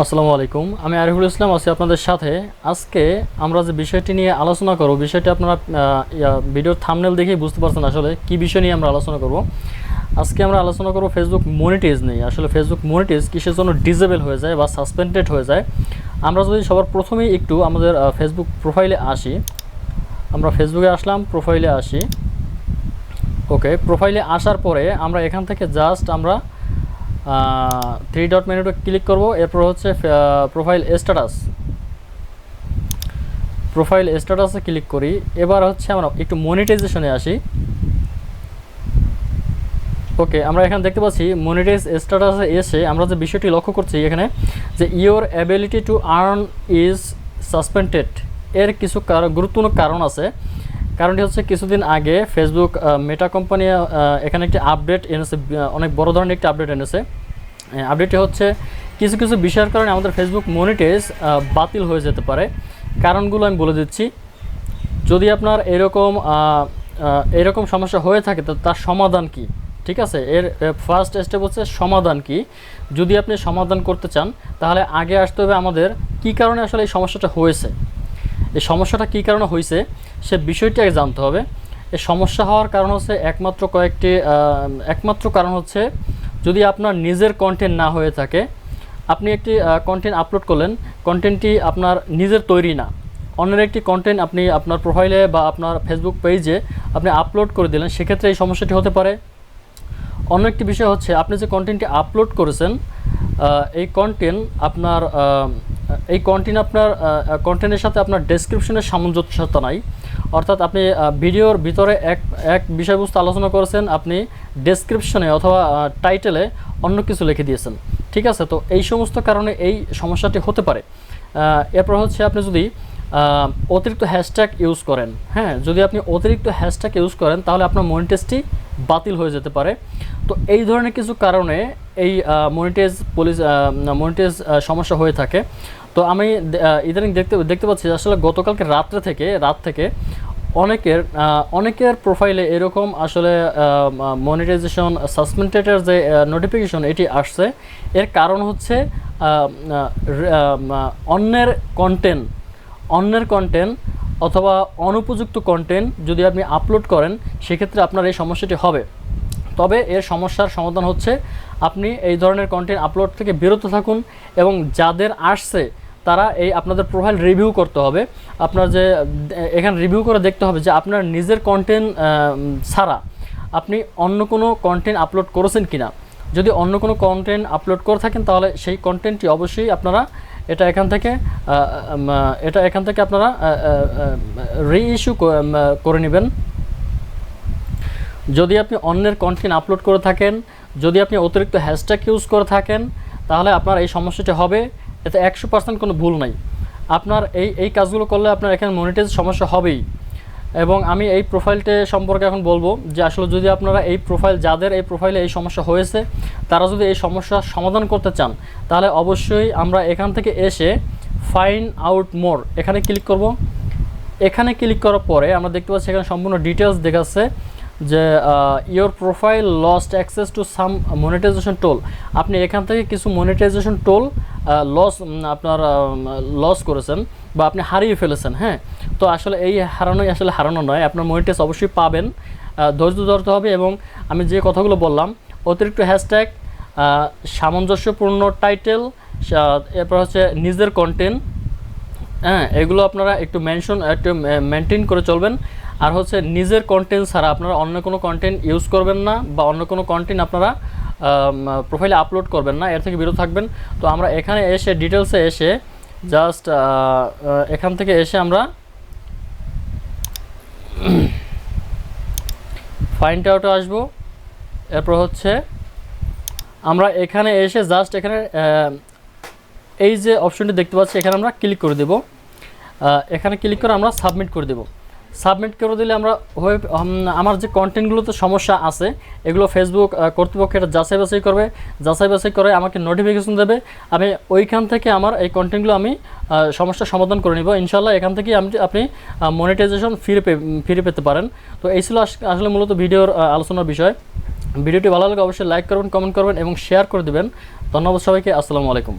আসসালামু আলাইকুম। আমি আরিফুল ইসলাম আছি আপনাদের সাথে। আজকে আমরা যে বিষয়টি নিয়ে আলোচনা করব, বিষয়টি আপনারা ভিডিওর থামনেল দেখেই বুঝতে পারছেন আসলে কি বিষয় নিয়ে আমরা আলোচনা করব। আজকে আমরা আলোচনা করব ফেসবুক মনিটাইজ নেই আসলে ফেসবুক মনিটাইজ কিসের জন্য ডিজেবল হয়ে যায় বা সাসপেন্ডেড হয়ে যায়, আমরা যদি সবার প্রথমেই একটু আমাদের ফেসবুক প্রোফাইলে আসি। আমরা ফেসবুকে আসলাম, প্রোফাইলে আসি। ওকে, প্রোফাইলে আসার পরে আমরা এখান থেকে জাস্ট আমরা থ্রি ডট মেনুতে ক্লিক করব, এরপর হচ্ছে প্রোফাইল স্ট্যাটাস প্রোফাইল স্ট্যাটাসে ক্লিক করি, এবার হচ্ছে আমরা একটু মনিটাইজেশনে আসি। ওকে আমরা এখানে দেখতে পাচ্ছি মনিটাইজ স্ট্যাটাসে এসে আমরা যে বিষয়টি লক্ষ্য করছি এখানে, যে your ability to earn is suspended এর কিছু কারণ গুরুত্বপূর্ণ কারণ আছে। কারণটি হচ্ছে কিছুদিন আগে ফেসবুক মেটা কোম্পানি এখানে একটি আপডেট এনেছে অনেক বড় ধরনের একটি আপডেট এনেছে। আপডেটটি হচ্ছে কিছু কিছু বিষয়ের কারণে আমাদের ফেসবুক মনিটাইজ বাতিল হয়ে যেতে পারে। কারণগুলো আমি বলে দিচ্ছি। যদি আপনার এরকম এরকম সমস্যা হয়ে থাকে, তো তার সমাধান কি? ঠিক আছে? এর ফার্স্ট স্টেপ হচ্ছে সমাধান কি? যদি আপনি সমাধান করতে চান, তাহলে আগে আসতে হবে আমাদের কি কারণে আসলে এই সমস্যাটা হয়েছে? এই সমস্যাটা কী কারণে হয়েছে সে বিষয়টি আগে জানতে হবে। এই সমস্যা হওয়ার কারণ হচ্ছে একমাত্র কয়েকটি একমাত্র কারণ হচ্ছে যদি আপনার নিজের কন্টেন্ট না হয়ে থাকে, আপনি একটি কন্টেন্ট আপলোড করলেন কন্টেন্টটি আপনার নিজের তৈরি না। অন্যের একটি কন্টেন্ট আপনি আপনার প্রোফাইলে বা আপনার ফেসবুক পেজে আপনি আপলোড করে দিলেন, সেক্ষেত্রে এই সমস্যাটি হতে পারে। অন্য একটি বিষয় হচ্ছে, আপনি যে কন্টেন্টটি আপলোড করেছেন এই কন্টেন্ট আপনার এই কন্টেন্ট আপনার কন্টেন্টের সাথে আপনার ডেসক্রিপশনের সামঞ্জস্যতা নাই। অর্থাৎ আপনি ভিডিওর ভিতরে এক এক বিষয়বস্তু আলোচনা করেছেন, আপনি ডেসক্রিপশনে অথবা টাইটেলে অন্য কিছু লিখে দিয়েছেন। ঠিক আছে? তো এই সমস্ত কারণে এই সমস্যাটি হতে পারে। এরপর হচ্ছে আপনি যদি অতিরিক্ত হ্যাশট্যাগ ইউজ করেন হ্যাঁ? যদি আপনি অতিরিক্ত হ্যাশট্যাগ ইউজ করেন, তাহলে আপনার মনিটাইজটি বাতিল হয়ে যেতে পারে। তো এই ধরনের কিছু কারণে এই মনিটাইজ পুলিশ মনিটাইজ সমস্যা হয়ে থাকে। তো আমি ইদানিং দেখতে দেখতে পাচ্ছি আসলে গতকালকে রাত্রে থেকে, রাত থেকে অনেকের অনেকের প্রোফাইলে এরকম আসলে মনিটাইজেশন সাসপেন্ডেডের যে নোটিফিকেশন এটি আসছে। এর কারণ হচ্ছে অন্যের কন্টেন্ট অন্যের কন্টেন্ট অথবা অনুপযুক্ত কন্টেন্ট যদি আপনি আপলোড করেন, সেক্ষেত্রে আপনার এই সমস্যাটি হবে। তবে এর সমস্যার সমাধান হচ্ছে, আপনি এই ধরনের কন্টেন্ট আপলোড থেকে বিরত থাকুন এবং যাদের আসছে তারা এই আপনাদের প্রোফাইল রিভিউ করতে হবে। আপনার যে, এখানে রিভিউ করে দেখতে হবে যে আপনার নিজের কন্টেন্ট ছাড়া আপনি অন্য কোনো কন্টেন্ট আপলোড করেছেন কি না যদি অন্য কোনো কন্টেন্ট আপলোড করে থাকেন তাহলে সেই কন্টেন্টটি অবশ্যই আপনারা এটা এখান থেকে এটা এখান থেকে আপনারা রিইস্যু করে নেবেন। যদি আপনি অন্যের কন্টেন্ট আপলোড করে থাকেন, যদি আপনি অতিরিক্ত হ্যাশট্যাগ ইউজ করে থাকেন, তাহলে আপনার এই সমস্যাটি হবে এতে একশো পার্সেন্ট কোনো ভুল নাই। আপনার এই এই কাজগুলো করলে আপনার এখানে মনিটাইজ সমস্যা হবেই। এবং আমি এই প্রোফাইলটা সম্পর্কে এখন বলব যে আসলে যদি আপনারা এই প্রোফাইল যাদের এই প্রোফাইলে এই সমস্যা হয়েছে, তারা যদি এই সমস্যার সমাধান করতে চান, তাহলে অবশ্যই আমরা এখান থেকে এসে ফাইন আউট মোর এখানে ক্লিক করব। এখানে ক্লিক করার পরে আমরা দেখতে পাচ্ছি এখানে সম্পূর্ণ ডিটেলস দেখাচ্ছে যে your profile lost access to some monetisation tool আপনি এখান থেকে কিছু মনিটাইজেশন টোল লস আপনার লস করেছেন বা আপনি হারিয়ে ফেলেছেন হ্যাঁ? তো আসলে এই হারানোই আসলে হারানো নয়। আপনার মনিটাইজ অবশ্যই পাবেন ধৈর্য ধরতে হবে এবং আমি যে কথাগুলো বললাম, অতিরিক্ত হ্যাশট্যাগ সামঞ্জস্যপূর্ণ টাইটেল এরপর হচ্ছে নিজের কন্টেন্ট হ্যাঁ? এগুলো আপনারা একটু মেনশন একটু মেনটেন করে চলবেন। আর হচ্ছে নিজের কন্টেন্ট ছাড়া আপনারা অন্য কোনো কন্টেন্ট ইউজ করবেন না বা অন্য কোনো কন্টেন্ট আপনারা প্রোফাইলে আপলোড করবেন না, এর থেকে বিরত থাকবেন। তো আমরা এখানে এসে ডিটেলসে এসে জাস্ট এখান থেকে এসে আমরা ফাইন্ড আউটে আসব। এরপর হচ্ছে আমরা এখানে এসে জাস্ট এখানে এই যে অপশনটি দেখতে পাচ্ছি, এখানে আমরা ক্লিক করে দেব। এখানে ক্লিক করে আমরা সাবমিট করে দেব। সাবমিট করে দিলে আমরা আমার যে কন্টেন্টগুলোতে সমস্যা আছে এগুলো ফেসবুক আহ, কর্তৃপক্ষ এটা যাচাই বাছাই করবে। যাচাই বাছাই করে আমাকে নোটিফিকেশন দেবে। আমি ওইখান থেকে আমার এই কন্টেন্টগুলো আমি সমস্যার সমাধান করে নিব। ইনশাল্লাহ এখান থেকে আপনি মনিটাইজেশন ফিরে পে ফিরে পেতে পারেন। তো এই ছিল আস- আসলে মূলত ভিডিওর আলোচনার বিষয়। ভিডিওটি ভালো লাগে অবশ্যই লাইক করবেন কমেন্ট করবেন এবং শেয়ার করে দেবেন। ধন্যবাদ সবাইকে। আসসালামু আলাইকুম।